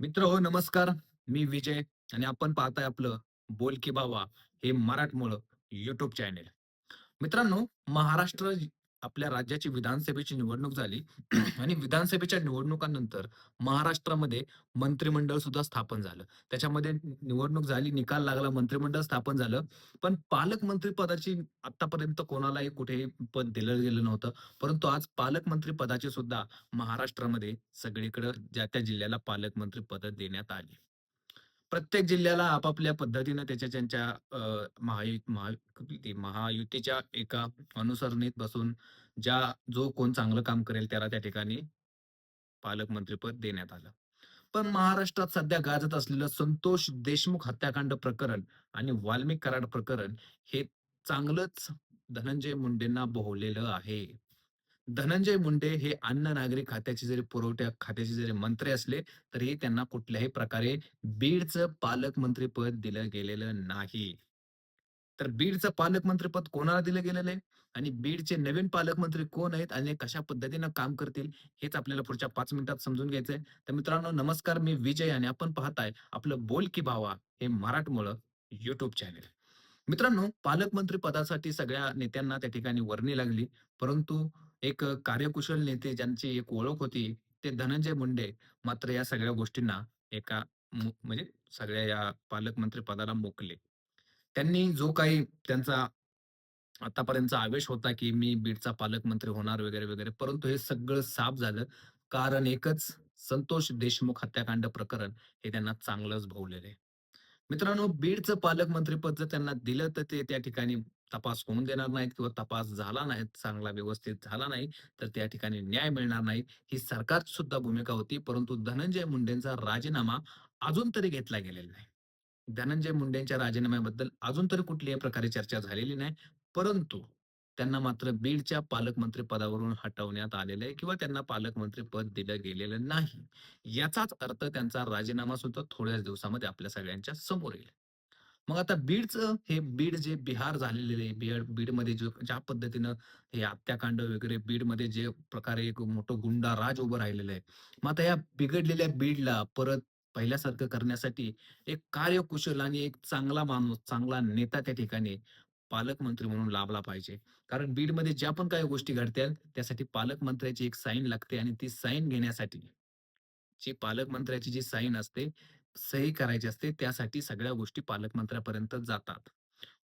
मित्र हो नमस्कार. मी विजय आणि आपण पाहताय आपलं बोल की बाबा हे मराठमोळ युट्यूब चॅनेल मित्रांनो महाराष्ट्र आपल्या राज्याची विधानसभेची निवडणूक झाली आणि विधानसभेच्या निवडणुकांनंतर महाराष्ट्रामध्ये मंत्रिमंडळ सुद्धा स्थापन झालं. त्याच्यामध्ये निवडणूक झाली निकाल लागला मंत्रिमंडळ स्थापन झालं. पण पालकमंत्री पदाची आतापर्यंत कोणालाही कुठेही पद दिलं गेलं नव्हतं. परंतु आज पालकमंत्री पदाची सुद्धा महाराष्ट्रामध्ये सगळीकडे ज्या त्या जिल्ह्याला पालकमंत्री पद देण्यात आली. प्रत्येक जिल्ह्याला आपापल्या पद्धतीनं त्याच्या त्यांच्या महायु महा महायुतीच्या एका अनुसरणीत बसून ज्या जो कोण चांगलं काम करेल त्याला त्या ठिकाणी पालकमंत्रीपद देण्यात आलं. पण महाराष्ट्रात सध्या गाजत असलेलं संतोष देशमुख हत्याकांड प्रकरण आणि वाल्मिक कराड प्रकरण हे चांगलंच धनंजय मुंडेंना बोहलेलं आहे. धनंजय मुंडे हे अन्न नागरी खात्याचे जरी पुरवठ्या खात्याचे जरी मंत्री असले, तरी त्यांना कुठल्याही प्रकारे बीडचं पालकमंत्रीपद दिलं गेलेलं नाही. तर बीडचं पालकमंत्रीपद कोणाला दिलं गेलेलं आहे? आणि बीडचे नवीन पालकमंत्री कोण आहेत? आणि कशा पद्धतीनं काम करतील? हेच आपल्याला पुढच्या पाच मिनिटात समजून घ्यायचंय. तर मित्रांनो नमस्कार मी विजय आणि आपण पाहताय आपलं बोल की भावा हे मराठमोळं युट्यूब चॅनेल मित्रांनो पालकमंत्री पदासाठी सगळ्या नेत्यांना त्या ठिकाणी वर्णी लागली परंतु एक कार्यकुशल नेते ज्यांची एक ओळख होती ते धनंजय मुंडे मात्र या सगळ्या गोष्टींना एका म्हणजे सगळ्या या पालकमंत्री पदाला मोकले त्यांनी जो काही त्यांचा आतापर्यंत आवेश होता, की मी बीडचा पालकमंत्री होणार वगैरे, वगैरे. परंतु हे सगळं साफ झालं. कारण एकच संतोष देशमुख हत्याकांड प्रकरण हे त्यांना चांगलंच भोवलेलं आहे. मित्रांनो, बीडचं पालकमंत्रीपद जर त्यांना दिलं, तर ते त्या ठिकाणी तपास होऊन देणार नाहीत किंवा तपास झाला नाही, चांगला व्यवस्थित झाला नाही, तर त्या ठिकाणी न्याय मिळणार नाही. ही सरकारची सुद्धा भूमिका होती. परंतु धनंजय मुंडेंचा राजीनामा अजून तरी घेतला गेलेला नाही. धनंजय मुंडेंच्या राजीनाम्याबद्दल अजून तरी कुठल्याही प्रकारे चर्चा झालेली नाही. परंतु त्यांना मात्र बीडच्या पालकमंत्री पदावरून हटवण्यात आलेलं आहे किंवा त्यांना पालकमंत्री पद दिलं गेलेलं नाही. याचाच अर्थ त्यांचा राजीनामा सुद्धा थोड्याच दिवसामध्ये आपल्या सगळ्यांच्या समोर येईल. मग आता बीडचं हे बीड जे बिहार झालेले आहे, बीड बीडमध्ये जो ज्या पद्धतीनं हे हत्याकांड वगैरे बीडमध्ये जे प्रकारे एक मोठं गुंडा राज उभं राहिलेलं आहे. मग आता या बिघडलेल्या बीडला परत पहिल्यासारखं करण्यासाठी एक कार्यकुशल आणि एक चांगला माणूस, चांगला नेता त्या ठिकाणी पालकमंत्री म्हणून लाभला पाहिजे. कारण बीडमध्ये ज्या पण काही गोष्टी घडत्या त्यासाठी पालकमंत्र्याची एक साईन लागते आणि ती साईन घेण्यासाठी जी पालकमंत्र्याची जी साईन असते, सही करायची असते, त्यासाठी सगळ्या गोष्टी पालकमंत्र्यापर्यंत जातात.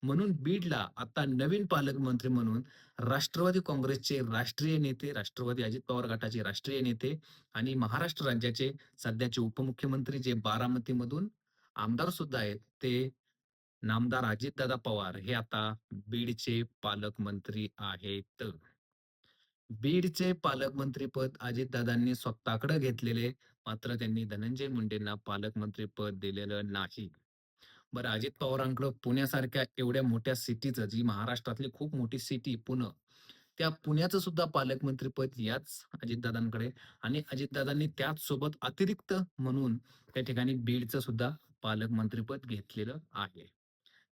म्हणून बीडला आता नवीन पालकमंत्री म्हणून राष्ट्रवादी काँग्रेसचे राष्ट्रीय नेते, राष्ट्रवादी अजित पवार गटाचे राष्ट्रीय नेते आणि महाराष्ट्र राज्याचे सध्याचे उपमुख्यमंत्री जे बारामतीमधून आमदार सुद्धा आहेत, ते नामदार अजितदादा पवार हे आता बीडचे पालकमंत्री आहेत. बीडचे पालकमंत्रीपद अजितदादांनी स्वतःकडे घेतलेले, मात्र त्यांनी धनंजय मुंडेंना पालकमंत्रीपद दिलेलं नाही. बरं अजित पवारांकडं पुण्यासारख्या एवढ्या मोठ्या सिटीचं, जी महाराष्ट्रातली खूप मोठी सिटी पुणे त्या पुण्याचं सुद्धा पालकमंत्रीपद याच अजितदादांकडे आणि अजितदादांनी त्याच सोबत अतिरिक्त म्हणून त्या ठिकाणी बीडचं सुद्धा पालकमंत्रीपद घेतलेलं आहे.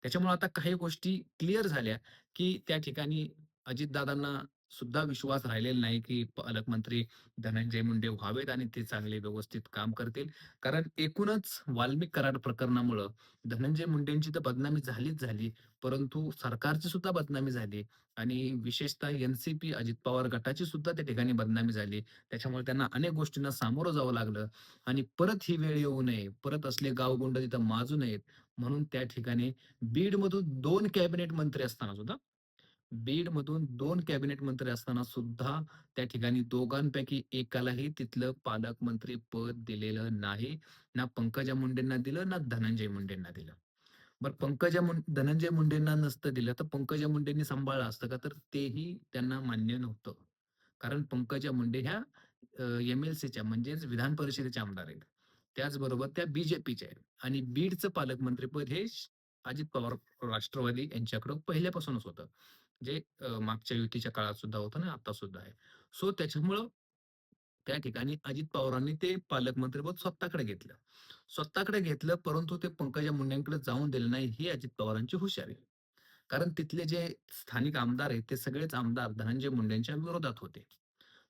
त्याच्यामुळे आता काही गोष्टी क्लिअर झाल्या, की त्या ठिकाणी अजितदादांना सुद्धा विश्वास राहिलेला नाही, की पालकमंत्री धनंजय मुंडे व्हावेत आणि ते चांगले व्यवस्थित काम करतील. कारण एकूणच वाल्मिक कराड प्रकरणामुळं धनंजय मुंडेंची तर बदनामी झालीच झाली, परंतु सरकारची सुद्धा बदनामी झाली आणि विशेषतः एनसीपी अजित पवार गटाची सुद्धा त्या ठिकाणी बदनामी झाली. त्याच्यामुळे त्यांना अनेक गोष्टींना सामोरं जावं लागलं आणि परत ही वेळ येऊ नये, परत असले गावगुंड तिथं माजू नयेत, म्हणून त्या ठिकाणी बीडमधून दोन कॅबिनेट मंत्री असताना सुद्धा बीडमधून दोन कॅबिनेट मंत्री असताना सुद्धा त्या ठिकाणी दोघांपैकी एकालाही तिथलं पालकमंत्री पद दिलेलं नाही. ना पंकजा मुंडेंना दिलं, ना धनंजय मुंडेंना दिलं. बरं पंकजा मुंडे धनंजय मुंडेंना नसतं दिलं, तर पंकजा मुंडेंनी सांभाळलं असतं का? तर तेही त्यांना मान्य नव्हतं. कारण पंकजा मुंडे ह्या एम-एल-सीच्या म्हणजेच विधान परिषदेच्या आमदार आहेत. त्याचबरोबर त्या बीजेपीच्या आहेत आणि बीडचं पालकमंत्रीपद हे अजित पवार राष्ट्रवादी यांच्याकडं पहिल्यापासूनच होतं. जे अ, मागच्या युतीच्या काळात सुद्धा होतं ना, आता सुद्धा आहे. सो त्याच्यामुळं त्या ठिकाणी अजित पवारांनी ते पालकमंत्रीपद स्वतःकडे घेतलं. स्वतःकडे घेतलं, परंतु ते पंकजा मुंडेंकडे जाऊन दिलं नाही, ही अजित पवारांची हुशारी. कारण तिथले जे स्थानिक आमदार आहेत, ते सगळेच आमदार धनंजय मुंडेंच्या विरोधात होते.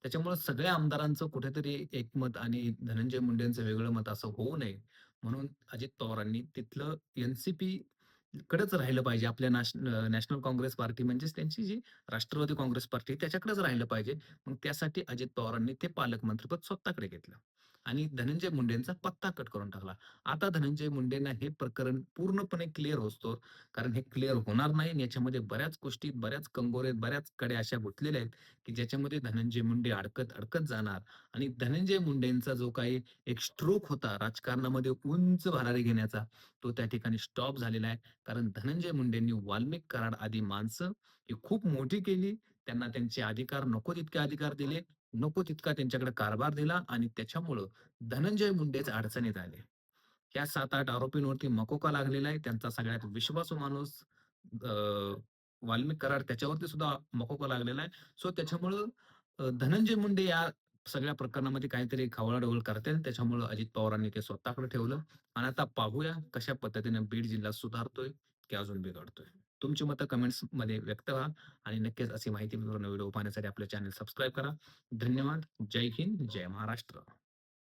त्याच्यामुळे सगळ्या आमदारांचं कुठेतरी एकमत आणि धनंजय मुंडेंचं वेगळं मत असं होऊ नये म्हणून अजित पवारांनी तिथलं एन-सी-पी कडेच राहिलं पाहिजे. आपल्या नॅशनल काँग्रेस पार्टी म्हणजेच त्यांची जी राष्ट्रवादी काँग्रेस पार्टी त्याच्याकडेच राहिलं पाहिजे. मग त्यासाठी अजित पवारांनी ते पालकमंत्रीपद स्वतःकडे घेतलं आणि धनंजय मुंडेंचा पत्ता कट करून टाकला. आता धनंजय मुंडेंना हे प्रकरण पूर्णपणे क्लिअर होतो कारण हे क्लिअर होणार नाही याच्यामध्ये बऱ्याच गोष्टी, बऱ्याच कंगोरे, बऱ्याच कडे अशा गुंतलेल्या आहेत, की ज्याच्यामध्ये धनंजय मुंडे अडकत, अडकत जाणार आणि धनंजय मुंडेंचा जो काही एक स्ट्रोक होता राजकारणामध्ये उंच भरारी घेण्याचा, तो त्या ठिकाणी स्टॉप झालेला आहे. कारण धनंजय मुंडेंनी वाल्मिक कराड आदी माणसं ही खूप मोठी केली. त्यांना त्यांचे अधिकार नको तितके अधिकार दिले. नको तितका त्यांच्याकडे कारभार दिला आणि त्याच्यामुळं धनंजय मुंडेच अडचणीत आले. या 7-8 आरोपींवरती मकोका लागलेला आहे. त्यांचा सगळ्यात विश्वासू माणूस वाल्मिक कराड त्याच्यावरती सुद्धा मकोका लागलेला आहे. सो त्याच्यामुळं धनंजय मुंडे या सगळ्या प्रकरणामध्ये काहीतरी खवळाडवल करतील. त्याच्यामुळं अजित पवारांनी ते स्वतःकडे ठेवलं आणि आता पाहूया कशा पद्धतीने बीड जिल्हा सुधारतोय की अजून बिघडतोय. तुमची मतं कमेंट्समध्ये व्यक्त व्हा आणि नक्कीच अशी माहिती व्हिडिओ पाहण्यासाठी आपलं चॅनल सबस्क्राईब करा. धन्यवाद. जय हिंद, जय महाराष्ट्र.